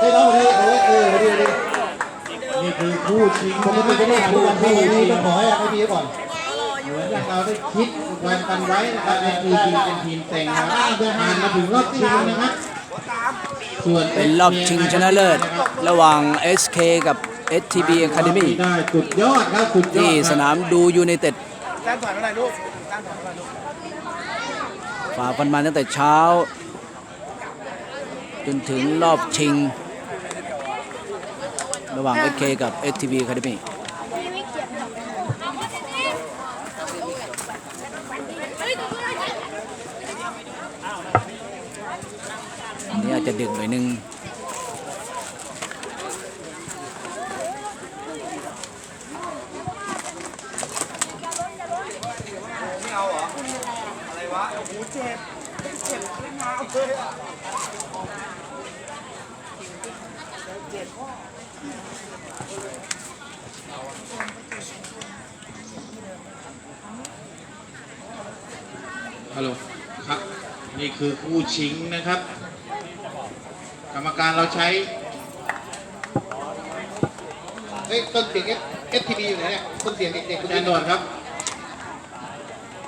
ให้น้องคนนี้โอ้ยเออดีดีนี่คือคู่ชิงปกติจะไม่ถามวันที่นี้ต้องขอให้ให้พี่ก่อนเหมือนอย่างเราได้คิดวันกันไว้นะครับในทีมเป็นทีมเต็งนะครับผ่านมาถึงรอบชิงนะครับส่วนเป็นรอบชิงชนะเลิศ ระหว่าง SK กับ STB Academy ได้สุดยอดครับสุดยอดที่สนามดูยูไนเต็ดฝ่าฟันมาตั้งแต่เช้า จนถึงรอบชิง ระหว่าง FK กับ STV Academy อันนี้อาจจะดึกหน่อยนึงไม่เอาเหรอ อะไรวะโอ้โหเจ็บเจ็บเลยนะเลยอะ ฮัลโหลครับ นี่คือคู่ชิงนะครับ กรรมการเราใช้เฮ้ยต้นเสียงเอสทีบีอยู่ไหนเนี่ยต้นเสียงเด็กๆอาจารย์ด่วนครับ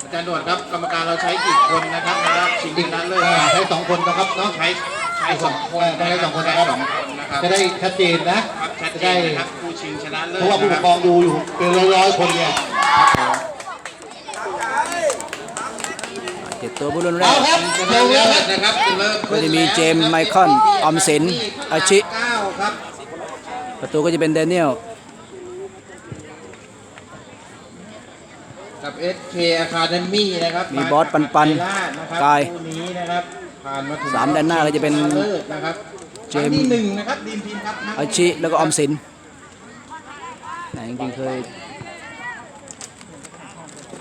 อาจารย์ด่วนครับ กรรมการเราใช้กี่คนนะครับในรอบชิงชนะเลิศอ่าใช้สองคนนะครับเนาะ ใช้ใช้สองคนต้องใช้สองคนใช้นะครับสองคนนะครับจะได้ชัดเจนนะ ครับชัดจะเจได้นนะครับคู่ชิงชนะเลิศเพราะว่าผู้ปนะกคครรัอบงดูอยู่เป็นร้อยๆคนเนี่ย เจ็ด ตัวผู้เล่นแรเอากครับชเร็นะวเลิๆครัศบนะครับเริ่มก็จะมีเจมส์ไมคอนออมสินอาชิ เก้าครับประตูก็จะเป็นแดเนียลกับ SK Academy นะครับมีบอสปันปันไทล่านะครับกายคู่นี้นะครับผ่านมาถึงสามด้านหน้าก็จะเป็นชเลิศนะครับเจครั้มส์งที่หนึ่งนะครับดีมทีมครับอาชิแล้วก็ออมสินแต่จริงๆเคย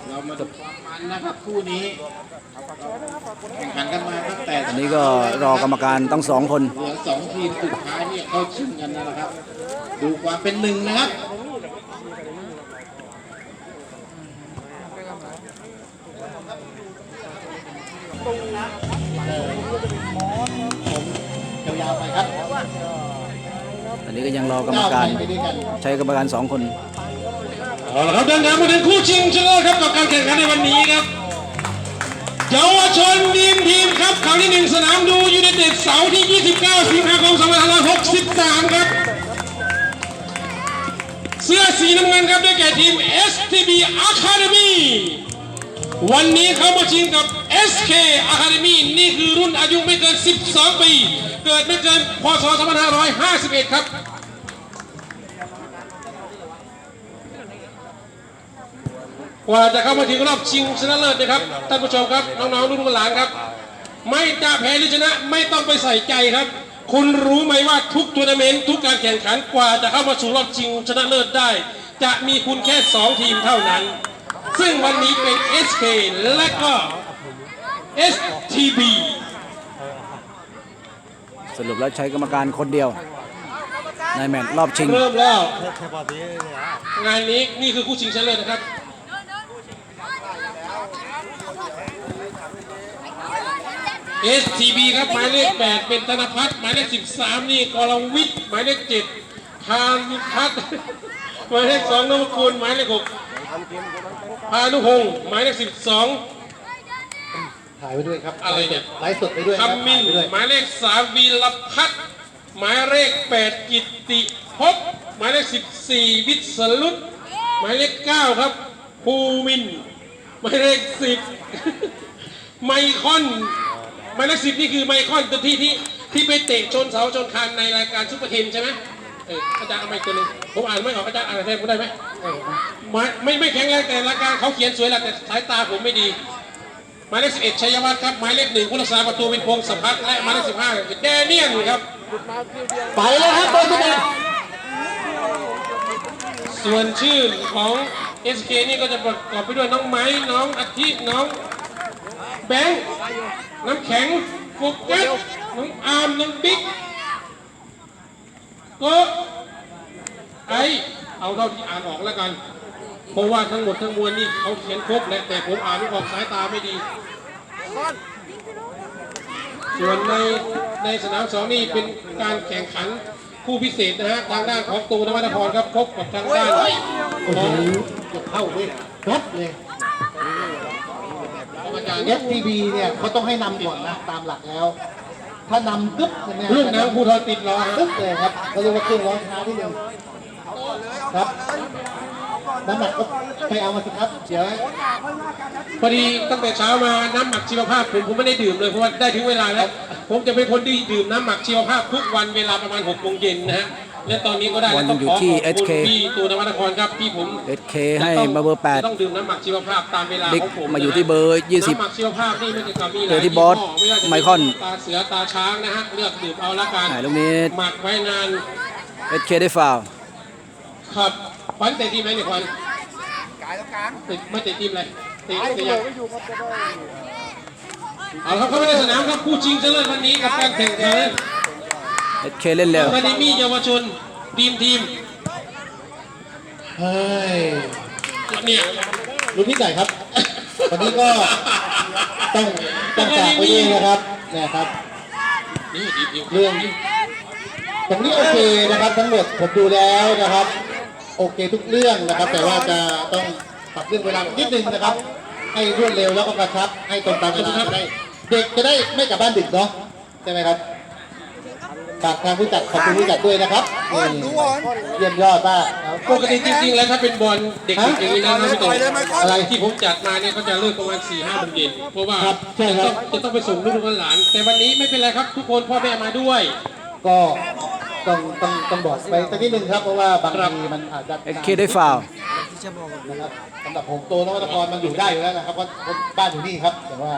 เรามาดูความมั นนะครับคู่นี้แข่งขันกันมาตั้งแต่อันนี้ก็รอกรรมการต้องสองคนเหลือสองทีมสุดท้ายเนี่ยเข้าชิงกันแล้วนะครับ ดูความเป็นหนึ่งนะครับยาวๆไปครับอันนี้ก็ยังรอกรรมการไปด้วยกันใช้กรรมการสองคน เอาละครับเดินทางมาถึงคู่ชิงชนะเลิศครับกับการแข่งขันในวันนี้ครับเยาวชนทีมทีมครับครั้งที่หนึ่งสนามดูยูไนเต็ดเสาร์ที่ 29สิงหาคม2563 ครับ เสื้อสีน้ำเงินครับได้แก่ทีม STB Academy วันนี้เขามาชิงกับ SK Academy นี่คือรุ่นอายุไม่เกิน 12 ปี เกิดไม่เกินพศ2551 ครับ กว่าจะเข้ามาถึงรอบชิงชนะเลิศนะครับท่านผู้ชมครับน้องๆลูกหลานครับ ไม่จะแพ้หรือชนะไม่ต้องไปใส่ใจครับ คุณรู้ไหมว่าทุกทัวร์นาเมนต์ทุกการแข่งขันกว่าจะเข้ามาสู่รอบชิงชนะเลิศได้ จะมีคุณแค่ 2 ทีมเท่านั้น ซึ่งวันนี้เป็น SK และก็ STB สรุปแล้วใช้กรรมการคนเดียว ในแมตช์รอบชิง เริ่มแล้วงานนี้นี่คือคู่ชิงชนะเลิศนะครับ STB ครับหมายเลข8เป็นธนพัฒน์หมายเลข13 นี่กรวิทย์หมายเลข7พานุพัฒน์หมายเลข2นพคุณหมายเลข6พานุพงศ์หมายเลขถ่ายไปด้วยครับอะไรเนี่ยไลฟ์สดไปด้วย12ครับคำมินถ่ายไปด้วยหมายเลข3วีรพัฒน์หมายเลข8กิตติภพหมายเลข14 วิศรุตหมายเลข9ครับภูมินทร์หมายเลข10ไมคอน หมายเลขสิบนี่คือไมคอนตัวที่ที่ที่ไปเตะชนเสาชนคานในรายการซุปเปอร์เทนใช่ไหมเอออาจารย์เอาไมค์ตัวหนึงผมอ่านไม่ออกอาจารย์อ่านแทนผมได้ไหมเออไม่ไม่ไม่แข็งแรงแต่รายการเขาเขียนสวยแหละแต่สายตาผมไม่ดี หมายเลขสิบเอ็ดชัยวัฒน์ครับหมายเลขหนึ่งผู้รักษาประตูเป็นพงศพัฒน์และหมายเลขสิบห้าแดเนียนครับ ไปแล้วครับเบอร์สิบเอ็ดส่วนชื่อของ SK นี่ก็จะประกอบไปด้วยน้องไม้ น้องอาทิ น้อง แบงค์น้ำแข็งโฟกัสน้องอาร์มน้องบิ๊กก็ไอเอาเท่าที่อ่านออกแล้วกัน เพราะว่าทั้งหมดทั้งมวลนี่เขาเขียนครบแหละแต่ผมอ่านไม่ออกสายตาไม่ดี ส่วนในในสนามสองนี่เป็นการแข่งขันคู่พิเศษนะฮะทางด้านของตูนวัฒนพรครับพบกับทางด้านโอ้โหจะเข้าด้วยรถเลย ของอาจารย์ FTV เนี่ยเขาต้องให้นำก่อนนะตามหลักแล้ว ถ้านำกึ๊บเนี่ยลูกน้ำภูทรติดรอฮะกึ๊บเลยครับเขาเรียกว่าเครื่องร้อนช้าที่หนึ่งครับน้ำหนักก็ไปเอามาสิครับเดี๋ยวพอดีตั้งแต่เช้ามาน้ำหมักชีวภาพผมผมไม่ได้ดื่มเลยเพราะว่าได้ถึงเวลาแล้ว ผมจะเป็นคนที่ดื่มน้ำหมักชีวภาพทุกวันเวลาประมาณ6โมงเย็นนะฮะ และตอนนี้ก็ได้แล้วต้องขอขอบคุณพี่ตูนวัฒนพรครับที่ผม SK ให้มาเบอร์จะต้องดื่มน้ำหมักชีวภาพตามเวลาบิ๊กของผมมาอยู่ที่เบอร์ 20น้ำหมักชีวภาพนี่มันจะมีหลายเจอที่บอสยี่ห้ว่าจะเป็นไมคอนตาเสือตาช้างนะฮะเลือกดื่มเอาละกันอ่าลูกนี้หมักไว้นาน SK ได้ฟาวล์ครับควันเตะทีมไหมเนี่ยควันกายแล้วกลางไม่เตะทีมอะไรเตะเตะยังเอาละครับเข้าไปในสนามครับคู่ชิงชนะเลิศวันนี้กับการแข่งขัน SK เล่นเร็ววันนี้มีเยาวชนทีมทีมเฮ้ยเนี่ยรุ่นพี่ไก่ครับ วันนี้ก็ต้องต้องฝากไว้ด้วยนะครับเนี่ยครับนี่ทีมทีมเรื่องตรงนี้โอเคนะครับทั้งหมดผมดูแล้วนะครับ โอเคทุกเรื่องนะครับ แต่ว่าจะต้องปรับเรื่องเวลานิดนึงนะครับ ให้รวดเร็วแล้วก็กระชับให้ตรงตามเวลาจะได้เด็กจะได้ไม่กลับบ้านดึกเนาะใช่ไหมครับ ฝากทางผู้จัดขอบคุณผู้จัดด้วยนะครับนี่เยี่ยมยอดมากครับ ปกติจริงๆแล้วถ้าเป็นบอลเด็กๆอย่างนี้นะไม่ต้องอะไรที่ผมจัดมาเนี่ยเขาจะเลิกประมาณ4ี่ห้าโมงเย็นเพราะว่าครับใช่ครับ จะต้องจะต้องไปส่งลูกๆหลานๆแต่วันนี้ไม่เป็นไรครับ ทุกคนพ่อแม่มาด้วย ก็ต้องต้องต้องบอกไปสักนิดนึงครับ เพราะว่าบางครับทีมันอาจจะ SK ได้ฟาวล์นะครับสำหรับผมโตนวัตกรมันอยู่ได้อยู่แล้วนะครับเพราะคนบ้านอยู่นี่ครับ แต่ว่า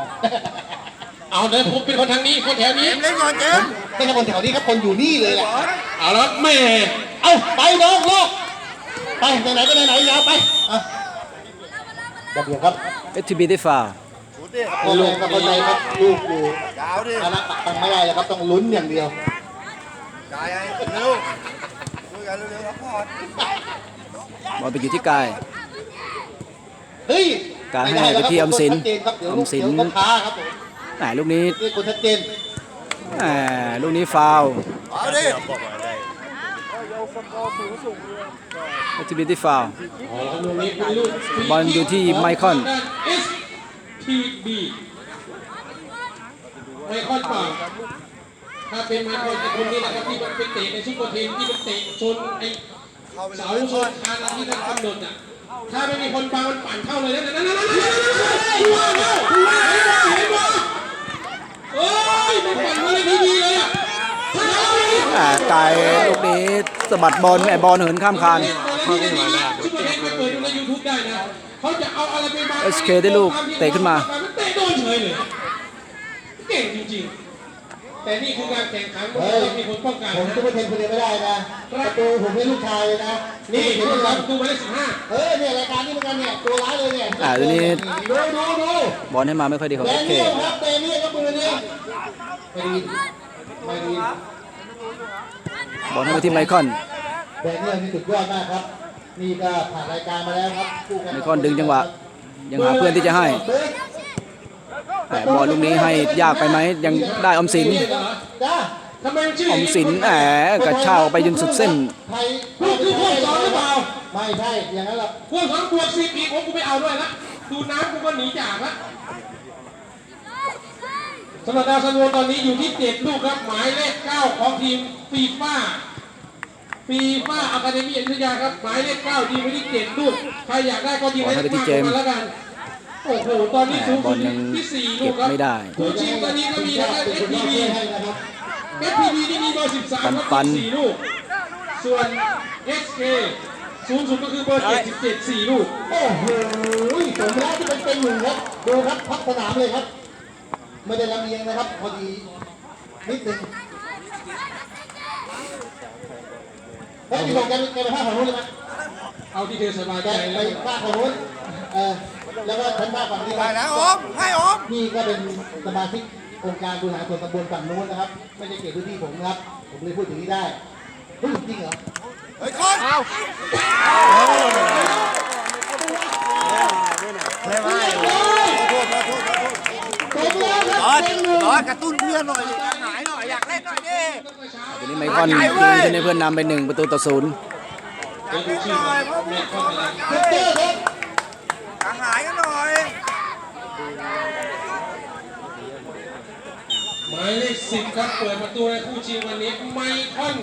เอาเลยผมเป็นคนทางนี้คนแถวนี้ เล่นก่อนเจมไม่ใช่คนแถวนี้ครับคนอยู่นี่เลยแหละเอาแล้วแม่เอ้าไปน้องลูกไปไหนๆก็ไหนๆยาวไปอะระเบียบครับ STB ได้ฟาวล์พ่อแม่ก็เข้าใจครับลูกอยู่อาณาปักตังไม่ได้แล้วครับต้องลุ้นอย่างเดียวบอลไปอยู่ที่กาย เฮ้ยการให้ไปที่ออมสินชัดเจครับเดี๋ยวออมสิน เดี๋ยวก็ค้าครับผมแห มลูกนี้นี่คนชัดเจนแหมลูกนี้ฟาวล์ STB ได้ฟาวล์อ๋อแล้วลูกนี้เป็นลูกบอลอยู่ที่ไมคอนเอสทีบีไมคอนเปล่าถ้าเป็นไมคอนไอ้คนนี้แหละครับที่มันเป็นเตะในซุปเปอร์ทีมที่มันเตะชนไอ้เสาชนคานอะไรที่ท่านกำหนดอะถ้าไม่มีคนบังมันปั่นเข้าเลยนะนั่นนั่นนั่นนั่นดูว่าแล้วดูว่าแล้วเห็นปะเอ้ยมันปั่นมาเลยดีๆเลยอะแหมกายลูกนี้สะบัดบอลแหมบอลเหินข้ามคานเขาไม่มาแล้วซุปเปอร์เทนไปเปิดดูในยูทูบได้นะเขาจะเอาอะไรไปบัง SK ได้ลูกเตะขึ้นมามันเตะโดนเฉยเลยเก่งจริงๆ แต่นี่คือการแข่งขันมันต้องมีคนป้องกันผมนะจะไปเทนคนเดียวไม่ได้นะประตูผมให้ลูกชายเลยนะนี่เห็เห็นนไหไหมมคครัรับบดูหมายเลขสิบห้าเออเนี่ยรายการนี้เหมือนกันเนี่ยตัวร้ายเลยเนี่ยอ่าตัวนี้ ดูดูดูบอลให้มาไม่ค่อยดีของแด SK เนียลครับแดเนียลก็มือนี่ ไม่ดีไม่ดีบอลให้มาที่ไมคอนแดเนียลนี่สุดยอดมากครับ นี่ก็ผ่านรายการมาแล้วครับคู่กัไมคอนดึงจังหวะ ยังหาเพื่อนที่จะให้เบิร์ดแหมบอลลูกนี้ให้ยากไปไหมยังได้ออมสินจ้าทำไมมันชื่อออมสินแหมกระชากออกไปจนสุดเส้นไทยพูดคือพวกสองหรือเปล่าไม่ใช่อย่างนั้นหรอกพวกสองบวกสิบอีกผมกูไม่เอาด้วยละดูน้ำกูก็หนีจากละ สำหรับดาวซันโวตอนนี้อยู่ที่เจ็ดลูกครับ หมายเลขเก้าของทีมฟีฟ่าฟีฟ่าอะคาเดมี่อยุธยาครับ หมายเลขเก้ายิงไปที่เจ็ดลูก ใครอยากได้ก็ยิงให้บอลให้ไปที่มากเจมส์มาแล้วกัน โอ้โห ตอนนี้สูงบอสุลดยังที่สี่ลูเก็กบครับไม่ได้ผู้ชิงตอนนี้ก็มีนะครับเป็นคน SPV ให้นะครับ SPV นี่มีเบอร์13ครับปันสี่ลูก ส่วน SK สูงสุดก็คือเบอร์77 4ลูก โอ้โหสมแล้วที่เป็นเป็นหนึ่งครับ ดูครับพักสนามเลยครับ ไม่ได้ลำเอียงนะครับ พอดีนิดนึงเฮ้ยพี่บอกแกแกไปภาคของนู้นเลยไหมเอาที่เธอสบายแกใจไปแล้วภาคของนู้นเออแล้วก็ฉันภาคฝั่งนี้ไปแล้วอมให้อมนี่ก็เป็นสมาชิกองค์การบริหารส่วนตำบลฝั่งนู้นนะครับ ไม่ได้เกี่ยวพื้นที่ผมนะครับ ผมเลยพูดถึงนี้ได้เฮ้ยจริงเหรอ เฮ้ยคนเอาไม่ไม่โทษโทษโทษเต็มแล้วครับ อ๋ออสบอสกระตุ้นเพื่อนหน่อยหายหน่อยอยากเล่นหน่อยดิตอนนี้ไมคอนยิงขึ้นให้เพื่อนนำไปหนึ่งประตูต่อศูนย์เดี๋ยวดูชื่อของเมคอนอะไรเจอครับหายกันหน่อยหมายเลขสิบครับเปิดประตูในคู่ชิงวันนี้ไมคอน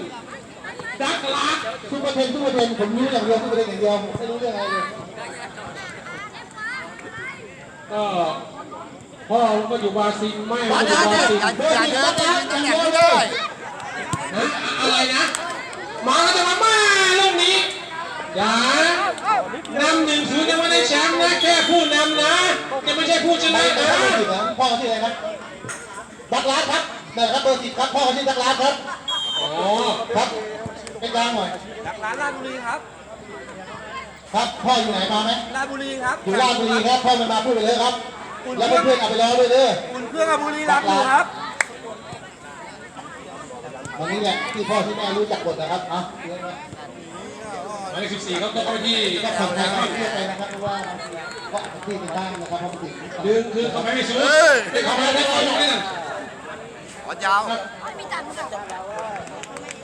ดักลาดทุกประเทศทุกประเทศผมรู้อย่างเดียวทุกประเทศอย่างเดียวผมไม่รู้เรื่องอะไรเลยก็ พ่อก็อยู่บราซิลแม่บอก็สอยู่เดินบราเดิซิลนอย่าอย่าเดินยืนตำแหน่งไม่ได้นะอะไรนะ มาแล้วจะมาแม่ลูกนี้อย่านำหนึ่งศูนย์ยังไม่ได้แชมป์นะแค่ผู้นำนะยังไม่ใช่ผู้ชไม่นะไม่นะไม่ผิดนะพ่อเขาชื่ออะไรครับดักลาสครับนี่ครับเบอร์สิบครับพ่อเขาชื่อดักลาสครับอ๋อครับเป็นกลางหน่อยจากร้านราชบุรีครับครับพ่ออยู่ไหนมาไหมราชบุรีครับอยู่ราชบุรีครับพ่อมันมาพูดไปเลยครับ แล้วเพื่อนๆเอาไปรอด้วยเด้ออุ่นเครื่องกับบุรีรัมย์อยู่ครับวันนี้แหละที่พ่อที่แม่รู้จักบทนะครับเอาเรียนมาหมายเลขสิบสี่ครับต้องเข้าไปที่ก็ฝั่คนงไทไทยยก็เรียกไปนะครับเพราะว่าเพราะที่เป็นบ้านนะครับเพราะมันติดดึงคือเขาไม่มีสูงไม่เขาไม่ได้เขาไม่ได้บอสยาว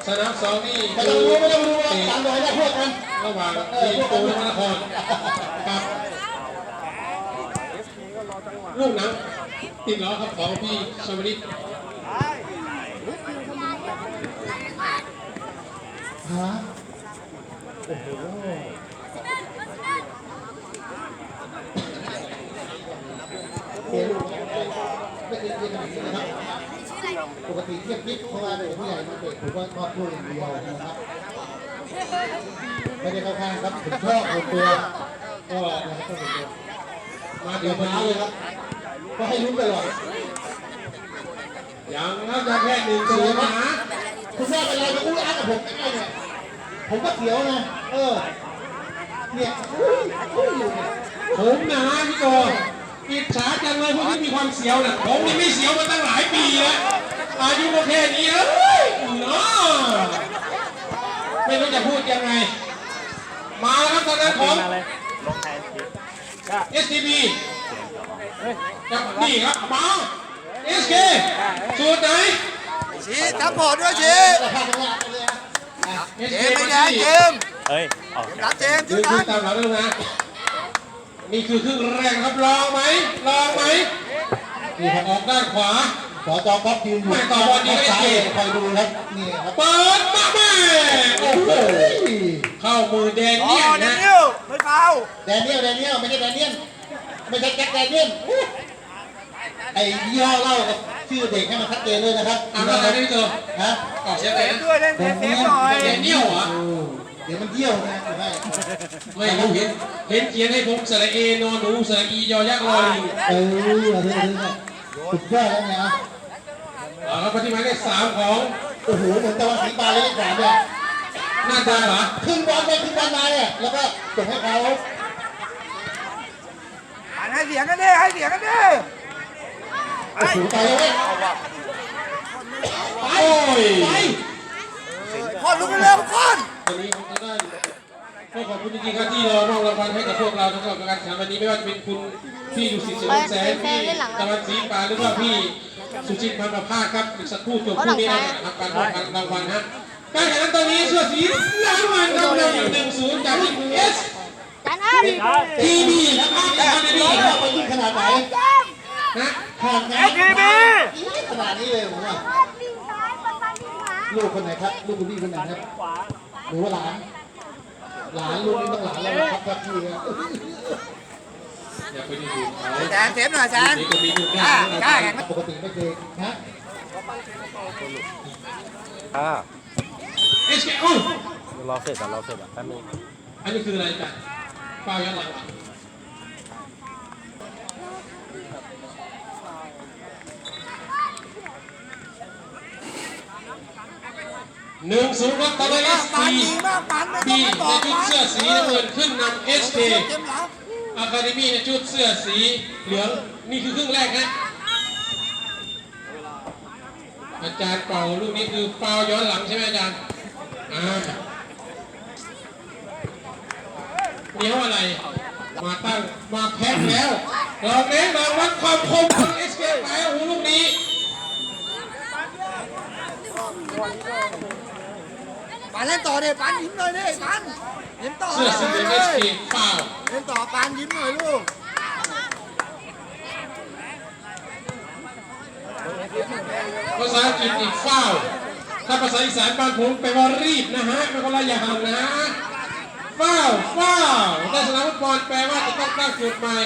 สนามสองนี่ไม่คืต้องอรู้ไม่ต้องรู้ว่าตามรอยได้พวกกันระหว่างทีมโตนนครกับ ลูกหนังติดล้อครับของพี่ชวลิตฮะโอ้โหเสียลูกไม่เคยเรียนขนาดนี้นะครับปกติเทียบนิดเพราะว่าเป็นผู้ใหญ่มาเตะผมก็ชอบด้วยอย่างเดียวนะครับไม่ได้เข้าข้างครับผมชอบคนตัวก็นะครับก็เป็นตัว มาเดี๋เดี๋ยวมาเลยครับก็ให้ลุ้นตลอดยังครับยังแค่หนึ่งศูนย์นะคุณแม่เป็นไรมาอู้อ้ากับผมได้เนี่ยผมก็เสียวนะเออเนี่ยอุ้ยอุ้ยอยู่เนี่ยผมนะพี่กอิจฉาจังเลยพวกที่มีความเสียวน่ะผมนี่ไม่เสียวมาตั้งหลายปีแล้วอายุก็แค่นี้เอ้ยเนาะไม่รู้จะพูดยังไง มาแล้วครับตอนนั้นของ STB กับนี่ครับมา SK สูตรไหนชี้ทับพอด้วยชี้แต่ภาพข้างหน้าไปเลยนะเจมส์ไม่แดงเจมส์เฮ้ยออกรับเจมส์คืชุอดคืนั้อนตามหลังแล้วนะนี่คือครึ่งแรกครับลองไหมลองไหมนี่ครับออกด้านขวา สจก๊อฟยืนอยู่ไม่ต่อบอลดีก็ซ้ายเก่ง คอยดูครับนี่ครับเปิดมาแม่โอ้โหโอ้ยเข้ามือแดนอ๋อเนียนเดนะนิลไม่เฝ้าแดเนียลแดเนียลไม่ใช่แดเนียลไม่ใช่แจ็คแดเนียลอู้ไอ้ยี่ห้อเหล้ากับชื่อเด็กให้มันชัดเจนเลยนะครับอ่านอะไรได้พี่เจอฮะออกเสียงเซไงฟนะด้วยเล่นเซฟเซฟหน่อยแดเนียลเหรอเออเดี๋ยวมันเยี่ยวนะถูกไหมไม่รู้เห็นเห็นเขียนให้ผมสระเอนอนหนูสระอียอยักษ์รอลิงเออเออเออเออสุดยอดแล้วเนี่ย อะเอาครับปฏิมาเลขสามของโอ้โหเหมือนตะวันสีบานเลยเลขสามเนี่ยหน้าตาเหรอขึ้นบอลไปขึ้นบอลมาเนี่ยแล้วก็ส่งให้เขาอ่านให้เสียงกันดิให้เสียงกันดิโอ้โหไปเลยเว้ยโอ้ยไปคนลุกกันเร็วคนตอนนี้ผมจะได้ก็ขอบคุณจริงๆครับที่รอมอบรางวัลให้กับพวกเราทั้งสำหรับการแข่งขันวันนี้ไม่ว่าจะเป็นคุณพี่ดุสิตเฉลิมแสนพี่ตะวันศรีปานหรือว่าพี่ สุจิตพันประภาสครับอีกสักครู่จบคู่นี้นะครับการมอบรางวัลฮะการแข่งขันตอนนี้เสื้อสีน้ำเงินครับนำอยู่หนึ่งศูนย์จากทีมเอสจานอ้ำทีบีนะครับทีมบีนี่เราไปยิงขนาดไหนนะขาดไหนทีบีขนาดนี้เลยผมว่าวิ่งซ้ายคนซ้ายวิ่งขวาลูกคนไหนครับลูกคุณพี่คนไหนครับหรือว่าหลานหลานลูกนี่ต้องหลานแล้วนะครับครับพี่นะอย่าไปดูเขา แซนเซฟหน่อยแซมกล้ากล้าแข่งปกติไม่เคยฮะอ่าเอสเคโอ้าวรอเสร็จอะรอเสร็จอะแป๊บนึงอันนี้คืออะไรจ๊ะเปล่าย้อนหลังหนึ่งศูนย์ครับตอนนี้สี่บีในมาบอกชุดปันเสื้อสีน้ำเงินขึ้นนำเอสเค อะคาเดมี่ในชุดเสื้อสีเหลืองนี่คือครึ่งแรกนะอาจารย์เป่าลูกนี้คือเป่าย้อนหลังใช่ไหมอาจารย์อ่าเดี๋ยวอะไร มาตั้งมาแพ็คแล้วเราเน้นมาวัดความคมของ SK ไปโอ้โหลูกนี้ ปานเล่นต่อดิปานยิ้มหน่อยดิปานยิ้มต่อเสื้อสีเหลืองเล SK ยฟาวเล่นต่อปานยิ้มหน่อยลูกภาษาอังกฤษอีกฟาวถ้าภาษาอีสานบ้านผมแปลว่ารีบนะฮะเป็นคนละอย่างนะฟาวฟาวถ้าสนามฟุตบอลแปลว่าจะต้องตั้งจุดใหม่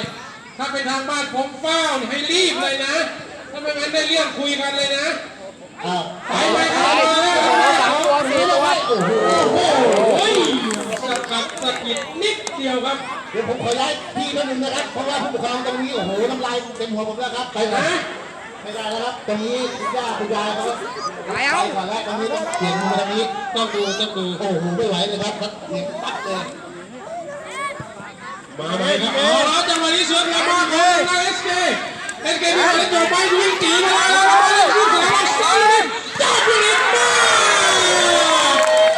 ถ้าเป็นทางบ้านผมฟาวให้รีบเลยนะ ถ้าไม่งั้นได้เรื่องคุยกันเลยนะอ้าวไปไปครับ มาแล้วตัวสีเลยไว้โอ้โหโอ้ยสกัดสะกิดนิดเดียวครับ เดี๋ยวผมขอย้ายที่นิดนึงนะครับ เพราะว่าผู้ปกครองตรงนี้โอ้โหน้ำลายเต็มหัวผมแล้วครับไปก่อนนะไม่ได้แล้วครับ ตรงนี้คุณย่าคุณยายเขาไปก่อนแล้วตรงนี้ต้องเปลี่ยนมือมาตรงนี้ต้องดูต้องดูโอ้โหไม่ไหวเลยครับครับเนี่ยปั๊บเลยมาไหมครับเอาแล้วจังหวะนี้สวนกลับมาของนายเอสเคเอสเคมีการจบไปวิ่งจีมาแล้วแล้วแล้ววิ่งสายสายเลยจับอยู่นี่มา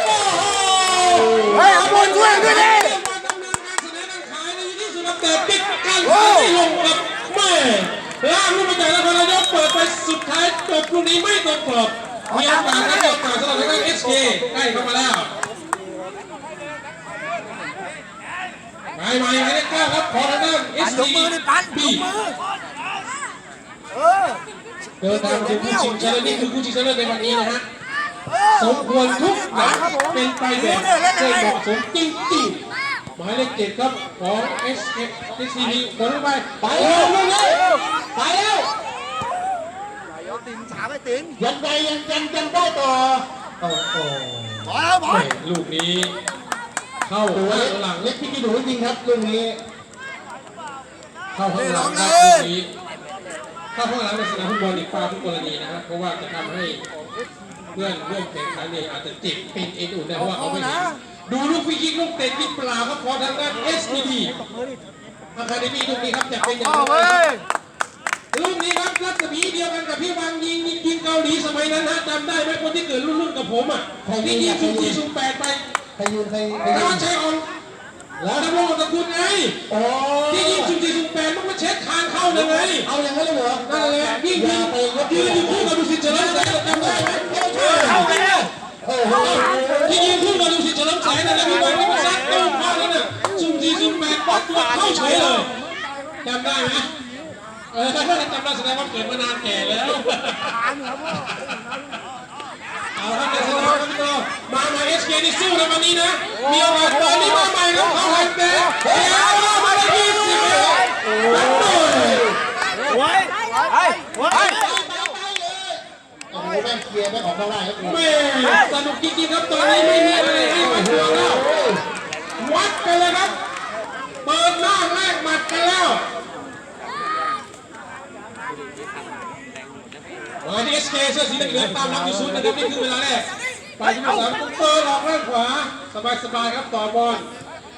โอ้โห เฮ้ยเอาบอลช่วย ด้วยดิเรียกว่าดำเนินการเสนอการขายในที่สุดแล้วแต่ปิดการายไม่ลงกับแม่ล่างลูกมาจากนครนายกเปิดไปสุดท้ายจบลูกนี้ไม่ตรงกรอบมีโอกาสครับมีโอกาสสำหรับทางด้านเอสเคใกล้เข้ามาแล้วไปใหม่หมายเลขเก้าครับขอทางด้านเอสยกซีมือดิปันยบีเออเดินทางมาถึงคู่ชิงชนะเลิศนี่คือคู่ชิงชนะเลิศในวันนี้นะฮะ สมควรทุกอย่างเป็นไปแบบได้เหมาะสมจริงๆหมายเลขเจ็ดครับของเอสเอสซีบีผลไปไปโอ้แล้วไปแล้วตินฉาไปตินยังไงยังยังยังได้ต่อโอ้โหบอลแล้วบอลลูกนี้ เข้าโอ้โหข้างหลังเล็กพี่กินหนูจริงครับเรื่องนี้ เข้าข้างหลังครับลูกนี้เข้าข้างหลังในสนามฟุตบอลอีกฟาทุกกรณีนะครับ เพราะว่าจะทำให้ เพื่อนร่วมแข่งขันเนี่ยอาจจะเจ็บเป็นเอ็นอุ่นได้เพราะว่าเขาไม่เห็นดูลูกฟรีคิกลูกเตะกินเปล่าครับพอทางด้าน SPD อาคาเดมี่ลูกนี้ครับจะเป็นอย่างเอาไรเว้ยลูกนี้ครับรัศมีเดียวกันกับพี่วางยิงยิงยิงเกาหลีสมัยนั้นฮะจำได้ไหมคนที่เกิดรุ่นรุ่นกับผมอะที่ยิงซุ่มสี่ซุ่มแปดไปใครยืนใครใครแล้ยืวนใช้ออนแล้วดำรงตระกูลไงโอ้ที่ยิงซุ่มสี่ซุ่มแปดมันมาเช็ดคางเข้าเลยไงเอาอย่างนั้นเลยเหรอนั่นแหละยิงอยิย่างไปยกยืนอยู่คู่ ที่ยืนคู่กับดุสิเฉลิมแสนนั่นแหละพี่บอลที่มาซัดตู้เข้านั่นน่ะซุ่มสี่ซุ่มแปดป๊อปตัวเข้าเฉยเลยจำได้ไหมเออจำได้แสดงว่าเกิดมานานแก่แล้วเอาครับในสนามครับพี่โตมาใหม่เอสเคนี่สู้ในวันนี้นะมีโอกาสตอนนี้มาใหม่ครับเขาหันเตะเดี๋ยมาได้ยี่สิบเอ็ดรับหน่อยไว้ไว้ไว้ โอ้โหแม่งเคลียร์แม่งของข้างล่างครับแม่สนุกจริงๆครับตอนนี้ไม่มีอะไรให้วัดดวงแล้ววัดกันเลยครับ เปิดหน้าแรกหมัดกันแล้วมาที่เอสเคเสื้อสีเหลืองตามนำอยู่ศูนย์นะครับนี่คือเวลาแรกไปที่สามปุ๊บเปิดออกด้านขวาสบายๆครับต่อบอล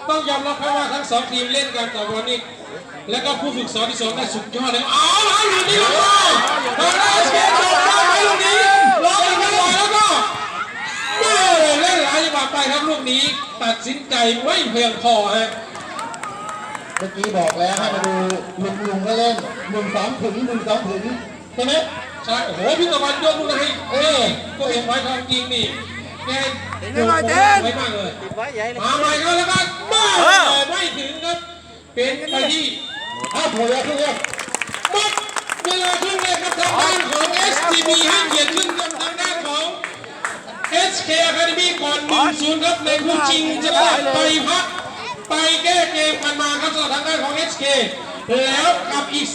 ต้องยอมรับครับว่าทั้งสองทีมเล่นกันต่อบอลนี่แล้วก็ผู้ฝึกสอนที่สองได้สุดยอดเลยเอาแล้วลูกนี้ลงมาทางด้านเอสเคจบได้ไหม ลูกนี้ล็อกกันไปหน่อยแล้วก็โอ้เล่นหลายจังหวะไปครับลูกนี้ตัดสินใจไม่เพียงพอฮะเมื่อกี้บอกแล้วให้มาดูลุงลุงก็เล่นหนึ่งสองถึงหนึ่งสองถึงใช่ไหมใช่โอ้โหพี่ตะวันยกลูกให้เออตัวเองไว้ทองจริงนี่แกโยกไว้มากเลยมาใหม่ก็แล้วกันมาไม่ถึงครับเป็นไปที่อ้าวโผล่แล้วครึ่งแรกหมดเวลาางด้านของ STB ให้เกียรติขึ้นกับทางด้านของ SK Academy ก่อน1-0ครับในคู่ชิงจะได้ไปพักไปแก้เกมกันมาครับสำหรับทางด้านของ SK แล้วกับอีก